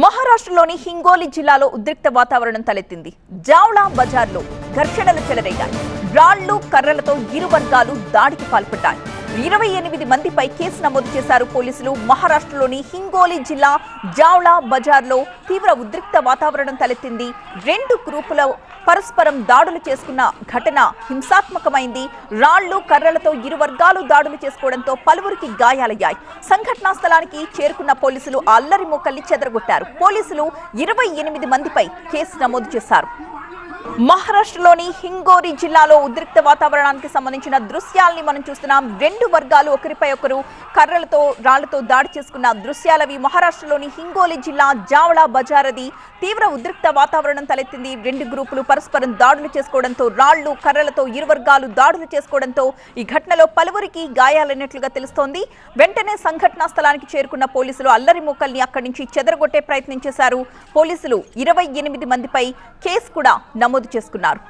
మహారాష్ట్రలోని హింగోలి జిల్లాలో ఉద్రిక్త వాతావరణం తలెత్తింది. జావ్లా బజార్లో ఘర్షణలు చెలరేగాయి. రాళ్ళు కర్రలతో ఇరు వర్గాలు దాడికి పాల్పడ్డాయి. ఇరవై ఎనిమిది మందిపై కేసు నమోదు చేశారు పోలీసులు. మహారాష్ట్రలోని హింగోలి జిల్లా జావ్లా బజార్లో తీవ్ర ఉద్రిక్త వాతావరణం తలెత్తింది. రెండు గ్రూపుల పరస్పరం దాడులు చేసుకున్న ఘటన హింసాత్మకమైంది. రాళ్ళు కర్రలతో ఇరు వర్గాలు దాడులు చేసుకోవడంతో పలువురికి గాయాలయ్యాయి. సంఘటనా స్థలానికి చేరుకున్న పోలీసులు అల్లరి మూకల్ని చెదరగొట్టారు. పోలీసులు ఇరవై ఎనిమిది మందిపై కేసు నమోదు చేశారు. మహారాష్ట్రలోని హింగోరి జిల్లాలో ఉద్రిక్త వాతావరణానికి సంబంధించిన దృశ్యాల్ని మనం చూస్తున్నాం. రెండు వర్గాలు ఒకరిపై ఒకరు కర్రలతో రాళ్ళతో దాడి చేసుకున్న దృశ్యాలవి మహారాష్ట్రలోని హింగోలి జిల్లా జావళా బజారది తీవ్ర ఉద్రిక్త వాతావరణం తలెత్తింది. రెండు గ్రూపులు పరస్పరం దాడులు చేసుకోవడంతో రాళ్ళు కర్రలతో ఇరు వర్గాలు దాడులు చేసుకోవడంతో ఈ ఘటనలో పలువురికి గాయాలైనట్లుగా తెలుస్తోంది. వెంటనే సంఘటనా స్థలానికి చేరుకున్న పోలీసులు అల్లరి మొక్కల్ని అక్కడి నుంచి చెదరగొట్టే ప్రయత్నం చేశారు. పోలీసులు ఇరవై ఎనిమిది మందిపై కేసు కూడా నమోదు చేసుకున్నారు